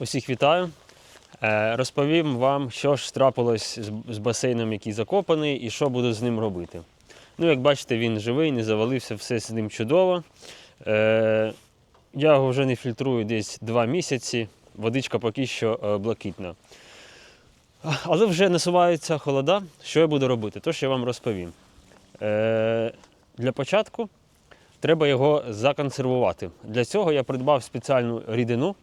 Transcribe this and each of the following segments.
Усіх вітаю. Е, Розповім вам, що ж трапилось з- басейном, який закопаний, і що буду з ним робити. Ну, як бачите, він живий, не завалився, все з ним чудово. Е, Я його вже не фільтрую десь два місяці. Водичка поки що е, блакитна. Але вже насуваються холода. Що я буду робити? То, що я вам розповім. Для початку треба його законсервувати. Для цього я придбав спеціальну рідину,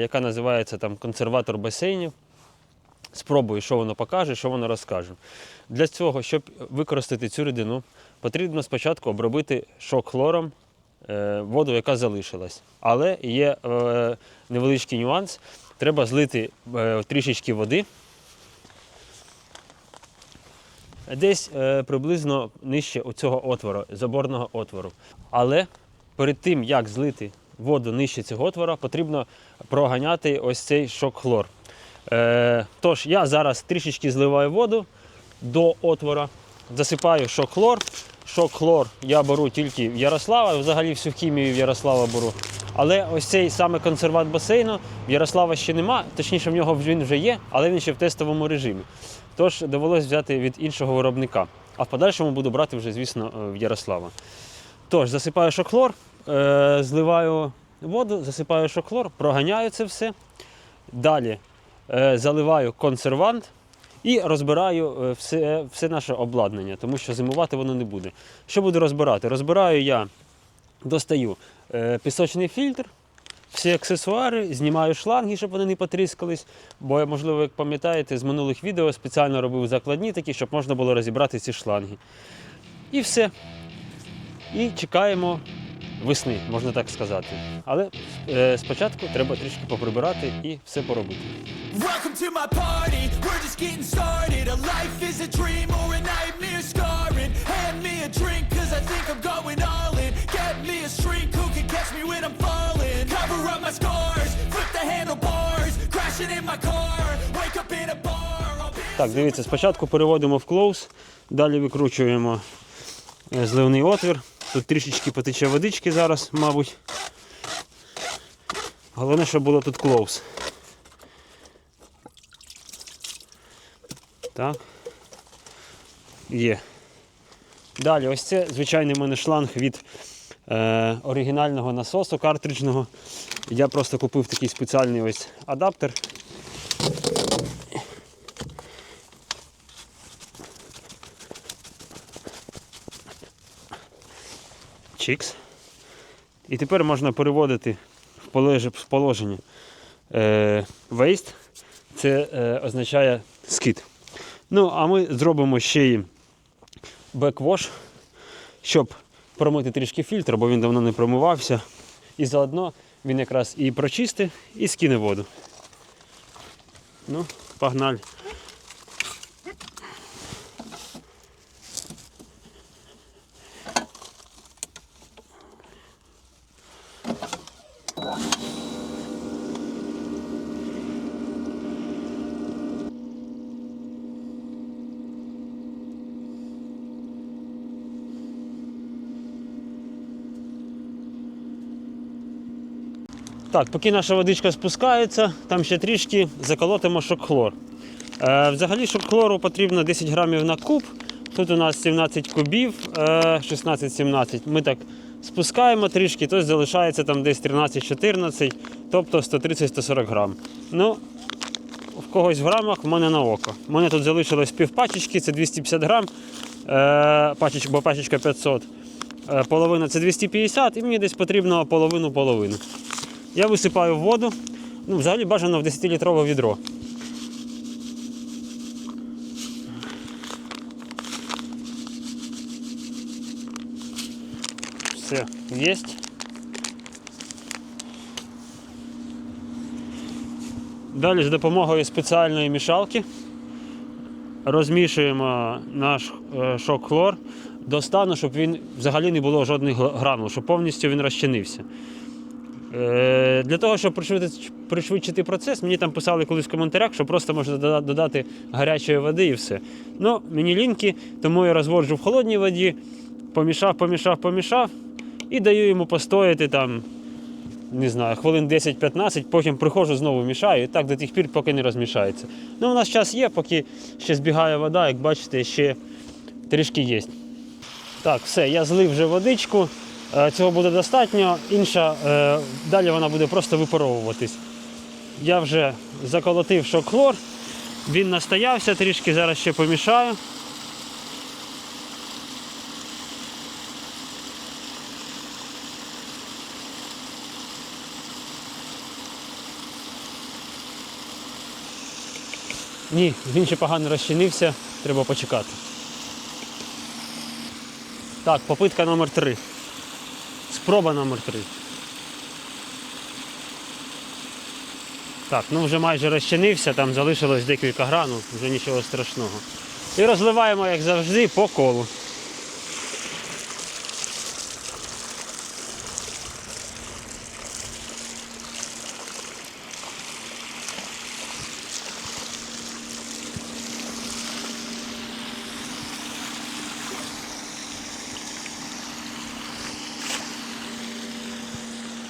яка називається там консерватор басейнів. Спробую, що воно покаже, що воно розкаже. Для цього, щоб використати цю рідину, потрібно спочатку обробити шок-хлором е, воду, яка залишилась. Але є е, невеличкий нюанс. Треба злити е, трішечки води. Десь е, приблизно нижче цього отвору, заборного отвору. Але перед тим, як злити воду нижче цього отвора, потрібно проганяти ось цей шок-хлор. Е, тож, я зараз трішечки зливаю воду до отвора, засипаю шок-хлор. Шок-хлор я беру тільки в Ярослава, взагалі всю хімію в Ярослава беру. Але ось цей саме консерват басейну в Ярослава ще нема, точніше в нього він вже є, але він ще в тестовому режимі. Тож довелось взяти від іншого виробника. А в подальшому буду брати вже, звісно, е, в Ярослава. Тож, засипаю шокхлор, е, зливаю воду, засипаю шокхлор, проганяю це все. Далі е, заливаю консервант і розбираю е, все, все наше обладнання, тому що зимувати воно не буде. Що буду розбирати? Розбираю я, достаю е, пісочний фільтр, всі аксесуари, знімаю шланги, щоб вони не потріскались. Бо, можливо, як пам'ятаєте, з минулих відео спеціально робив закладні такі, щоб можна було розібрати ці шланги. І все. І чекаємо весни, можна так сказати. Але е, спочатку треба трішки поприбирати і все поробити. Welcome to my party, we're just getting started A life is a dream or a nightmare scarring Hand me a drink cause I think I'm going all in Get me a shrink who can catch me when I'm falling Cover up my scars, flip the handlebars Crashing in my car, wake up in a bar Так, дивіться, спочатку переводимо в клоус, далі викручуємо е, зливний отвір. Тут трішечки потече водички зараз, мабуть. Головне, щоб було тут клоус. Так. Є. Далі, ось це звичайний в мене шланг від е, оригінального насосу картриджного. Я просто купив такий спеціальний ось адаптер. Чікс. І тепер можна переводити в положення е, waste. Це е, означає скид. Ну, а ми зробимо ще й беквош, щоб промити трішки фільтр, бо він давно не промивався. І заодно він якраз і прочистить, і скине воду. Ну, погнали. Так, поки наша водичка спускається, там ще трішки заколотимо шок-хлор. Е, взагалі шок-хлору потрібно 10 грамів на куб. Тут у нас 17 кубів, е, 16-17. Ми так спускаємо трішки, то залишається там десь 13-14, тобто 130-140 грам. Ну, в когось в грамах, в мене на око. У мене тут залишилось пів пачечки, це 250 грам, е, пачеч, бо пачечка 500. Е, половина це 250 і мені десь потрібно половину-половину. Я висипаю воду. Ну, взагалі бажано в 10-літрове відро. Все, є. Далі з допомогою спеціальної мішалки розмішуємо наш е, шок-хлор до стану, щоб він взагалі не було жодних гранул, щоб повністю він розчинився. Е, Для того, щоб пришвидшити, процес, мені там писали колись в коментарях, що просто можна додати гарячої води і все. Ну, мені ліньки, тому я розводжу в холодній воді, помішав, помішав, помішав і даю йому постояти там не знаю, хвилин 10-15, потім приходжу знову мішаю і так до тих пір, поки не розмішається. Ну, у нас час є, поки ще збігає вода, як бачите, ще трішки є. Так, все, я злив вже водичку. Е, Цього буде достатньо. Інша, е, далі вона буде просто випаровуватись. Я вже заколотив шок-хлор, він настоявся трішки, зараз ще помішаю. Ні, він ще погано розчинився, треба почекати. Так, попитка номер 3 Спроба номер 3 Так, ну вже майже розчинився, там залишилось декілька гранул, вже нічого страшного. І розливаємо, як завжди, по колу.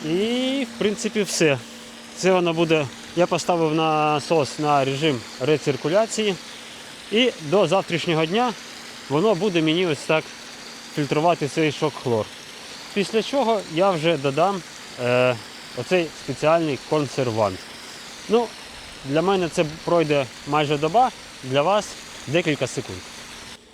І, в принципі, все. Це воно буде. Я поставив насос на режим рециркуляції. І до завтрашнього дня воно буде мені ось так фільтрувати цей шок-хлор. Після чого я вже додам е, оцей спеціальний консервант. Ну, для мене це пройде майже доба, для вас декілька секунд.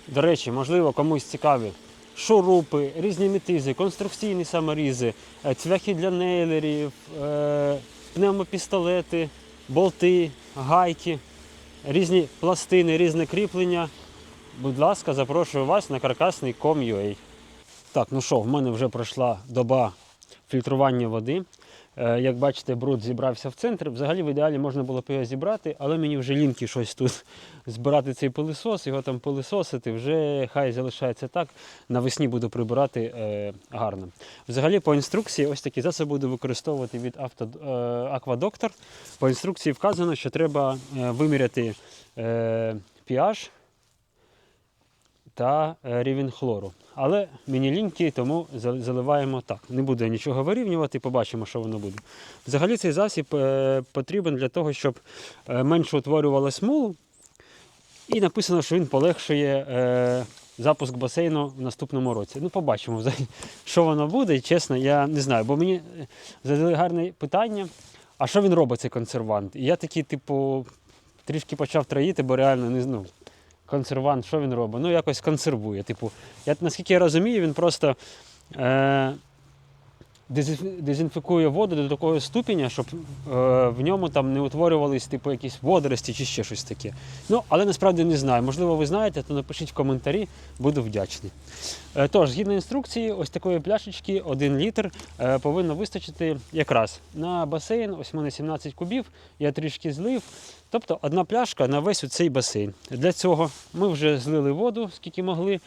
До речі, можливо, комусь цікаві шурупи, різні метизи, конструкційні саморізи, е, цвяхи для нейлерів, е, пневмопістолети, болти, гайки, різні пластини, різне кріплення. Будь ласка, запрошую вас на каркасний ком.ua. Так, ну що, в мене вже пройшла доба фільтрування води. Е, Як бачите, бруд зібрався в центр. Взагалі в ідеалі можна було б його зібрати, але мені вже ліньки щось тут збирати цей пилисос, його там пилисосити, вже хай залишається так. Навесні буду прибирати е, гарно. Взагалі, по інструкції, ось такі засоби буду використовувати від авто, е, Аквадоктор. По інструкції вказано, що треба е, виміряти е, pH та е, рівень хлору. Але мені ліньки, тому заливаємо так. Не буду я нічого вирівнювати, побачимо, що воно буде. Взагалі цей засіб е, потрібен для того, щоб е, менше утворювалось мулу. І написано, що він полегшує запуск басейну в наступному році. Ну, побачимо, що воно буде. Чесно, я не знаю, бо мені задали гарне питання. А що він робить, цей консервант? І я такий, типу, трішки почав троїти, бо реально не знаю. Консервант, що він робить? Ну, якось консервує. Типу, я, наскільки я розумію, він просто е, дезінфікує воду до такого ступеня, щоб е, в ньому там не утворювались типу, якісь водорості чи ще щось таке. Ну, але насправді не знаю. Можливо, ви знаєте, то напишіть в коментарі, буду вдячний. Е, тож, згідно інструкції, ось такої пляшечки 1 літр е, повинно вистачити якраз на басейн. Ось у мене 17 кубів, я трішки злив. Тобто одна пляшка на весь цей басейн. Для цього ми вже злили воду, скільки могли.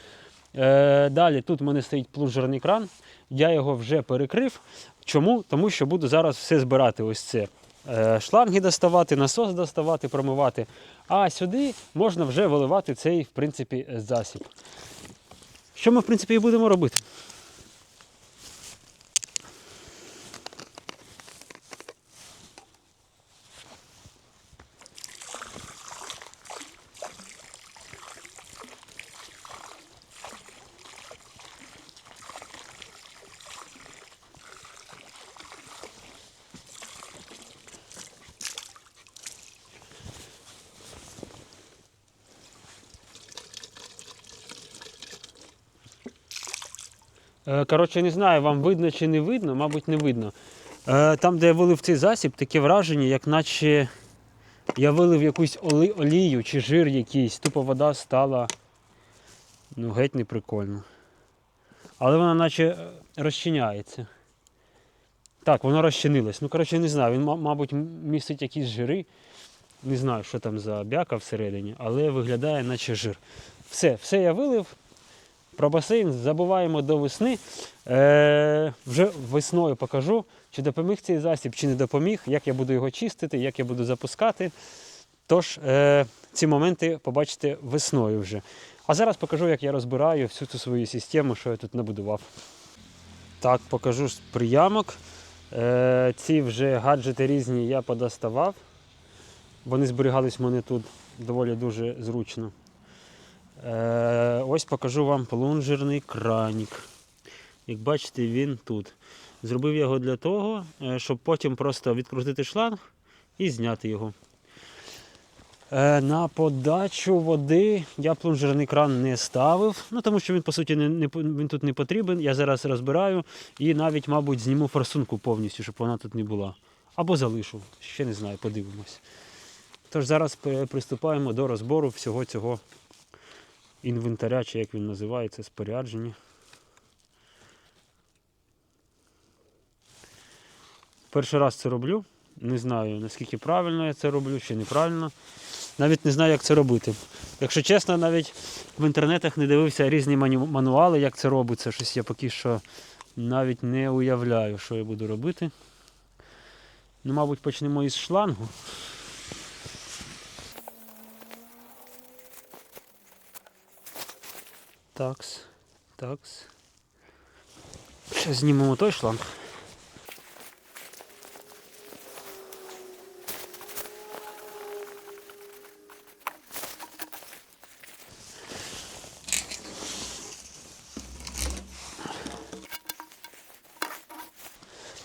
Е, далі тут в мене стоїть плунжерний кран. Я його вже перекрив. Чому? Тому що буду зараз все збирати. Ось це. Е, шланги доставати, насос доставати, промивати. А сюди можна вже виливати цей, в принципі, засіб. Що ми, в принципі, і будемо робити? Коротше, не знаю, вам видно чи не видно, мабуть, не видно. Е, Там, де я вилив цей засіб, таке враження, як наче я вилив якусь оли- олію чи жир якийсь, тупо вода стала ну, геть не прикольно. Але вона наче е, розчиняється. Так, воно розчинилось. Ну, коротше, не знаю, він, мабуть, містить якісь жири. Не знаю, що там за бяка всередині, але виглядає, наче жир. Все, все я вилив. Про басейн забуваємо до весни. Е, вже весною покажу, чи допоміг цей засіб, чи не допоміг, як я буду його чистити, як я буду запускати. Тож е, ці моменти побачите весною вже. А зараз покажу, як я розбираю всю цю свою систему, що я тут набудував. Так, покажу приямок. Е, ці вже гаджети різні я подоставав. Вони зберігались в мене тут доволі дуже зручно. Е, ось покажу вам плунжерний кранік. Як бачите, він тут. Зробив його для того, е, щоб потім просто відкрутити шланг і зняти його. Е, На подачу води я плунжерний кран не ставив, ну тому що він по суті не, не, він тут не потрібен. Я зараз розбираю і навіть, мабуть, зніму форсунку повністю, щоб вона тут не була. Або залишу, ще не знаю, подивимось. Тож зараз приступаємо до розбору всього цього інвентаря, чи як він називається, спорядження. Перший раз це роблю. Не знаю, наскільки правильно я це роблю, чи неправильно. Навіть не знаю, як це робити. Якщо чесно, навіть в інтернетах не дивився різні мануали, як це робиться. Щось я поки що навіть не уявляю, що я буду робити. Ну, мабуть, почнемо із шлангу. Такс, такс. Ще знімемо той шланг.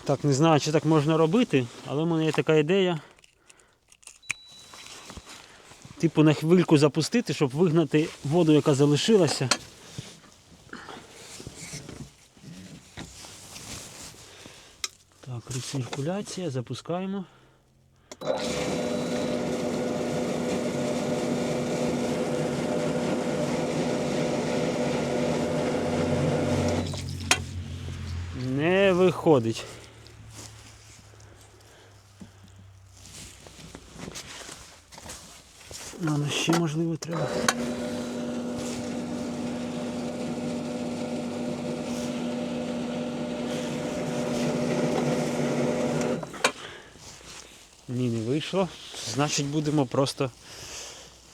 Так, не знаю, чи так можна робити, але в мене є така ідея. Типу на хвильку запустити, щоб вигнати воду, яка залишилася. Так, рециркуляція, запускаємо. Не виходить. Ну ще можливо треба. Ні, не вийшло. Значить будемо просто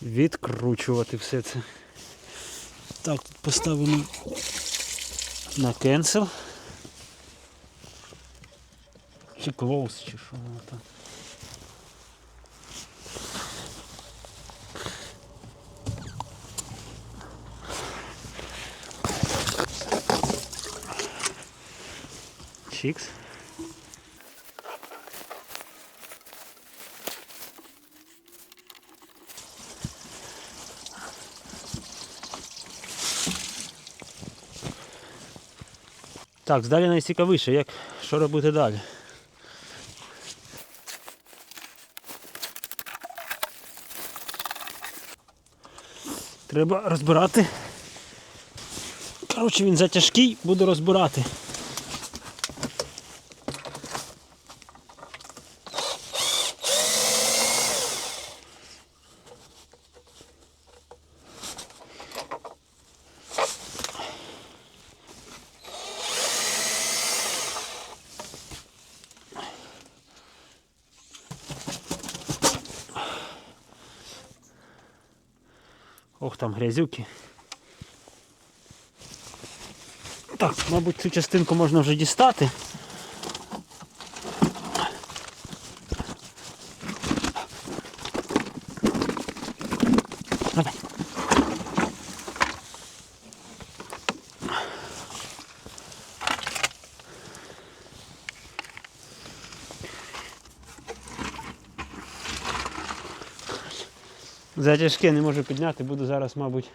відкручувати все це. Так, поставимо на cancel. Чи close, чи що воно там. Чикс. Так, далі найцікавіше, як що робити далі. Треба розбирати. Коротше, він затяжкий, буду розбирати. Ох, там грязюки. Так, мабуть, цю частинку можна вже дістати. Давай. Затяжке не можу підняти, буду зараз, мабуть,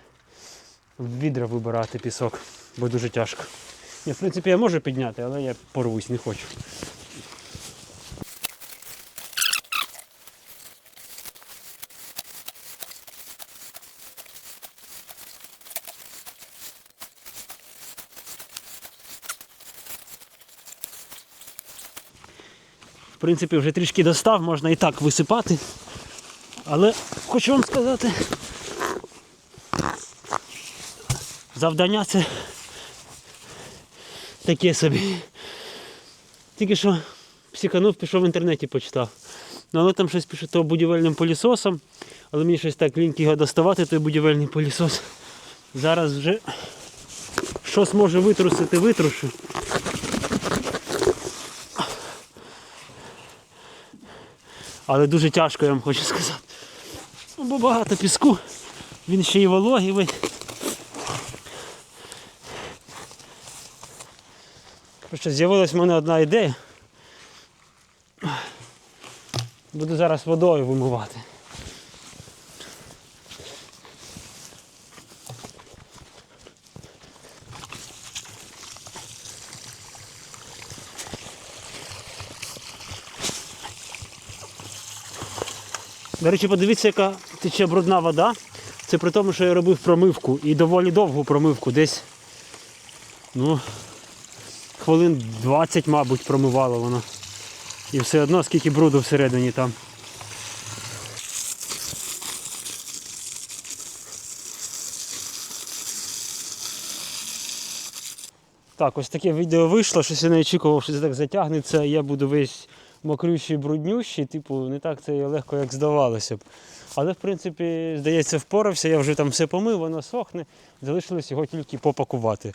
в відра вибирати пісок, бо дуже тяжко. Ні, в принципі, я можу підняти, але я порвусь, не хочу. В принципі, вже трішки достав, можна і так висипати. Але хочу вам сказати, завдання це таке собі. Тільки що психанув, пішов в інтернеті почитав. Ну, але там щось пише то будівельним пилісосом, але мені щось так ліньки його доставати, той будівельний пилісос. Зараз вже що зможе витрусити, витрушу. Але дуже тяжко, я вам хочу сказати. Ну, багато піску, він ще й вологий. ви- Коротше, з'явилась в мене одна ідея. Буду зараз водою вимивати. До речі, подивіться, яка тече брудна вода. Це при тому, що я робив промивку і доволі довгу промивку. Десь ну, хвилин 20, мабуть, промивало воно. І все одно скільки бруду всередині там. Так, ось таке відео вийшло, щось я не очікував, що це так затягнеться, я буду весь мокрющий, бруднющий, типу, не так це легко, як здавалося б. Але, в принципі, здається, впорався, я вже там все помив, воно сохне, залишилось його тільки попакувати.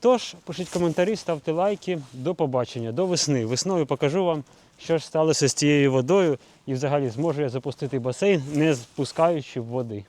Тож, пишіть коментарі, ставте лайки. До побачення, до весни. Весною покажу вам, що ж сталося з цією водою і взагалі зможу я запустити басейн, не спускаючи води.